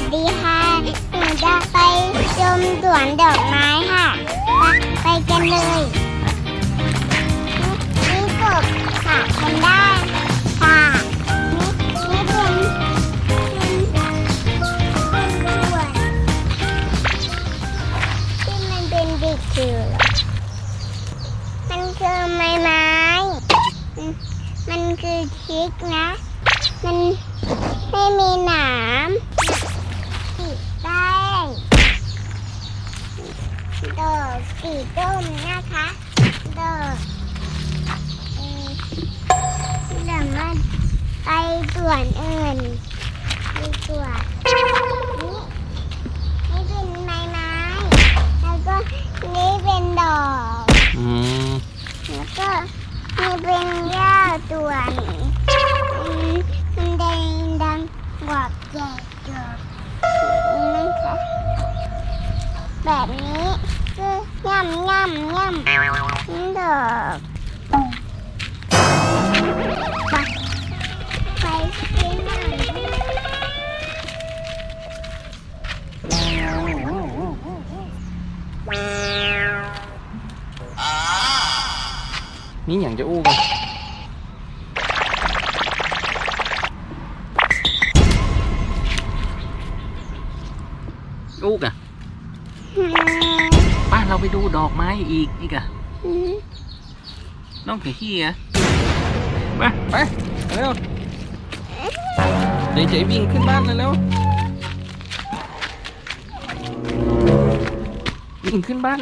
สดีค่ะหนูจะไปชมสวนดอกไม้ค่ะ ไปกันเลยนี่นี่กบค่ะมันได้ค่ะนี่นี่เป็นเป็นเป็นสวนที่มันเป็นดิกคือมันคือไม้ไม้มมันคือชิกนะ มันไม่มีหนาม ดอกสีส้มนะคะเดอกอืมเดี๋ยวมันไปส่วนอื่นดีกว่านี่นี่เป็นไม้ไม้ แล้วก็นี่เป็นดอก อืม แล้วก็นี่เป็นหญ้าส่วนำย่ำย่ำนี่ดอกไปไปกินหน่อยนี่อย่างจะอู้กันอู้กะอืมป้าเราไปดูดอกไม้อีกอีกอะอืมน้องเขี้อะมาไปเร็วเดี๋ยวจะวิ่งขึ้นบ้านเลยเร็ววิ่งขึ้นบ้าน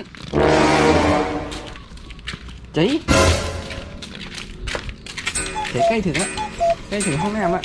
เจ๊เจ๊ใกล้ถึงแล้วใกล้ถึงห้องน้ำแล้ว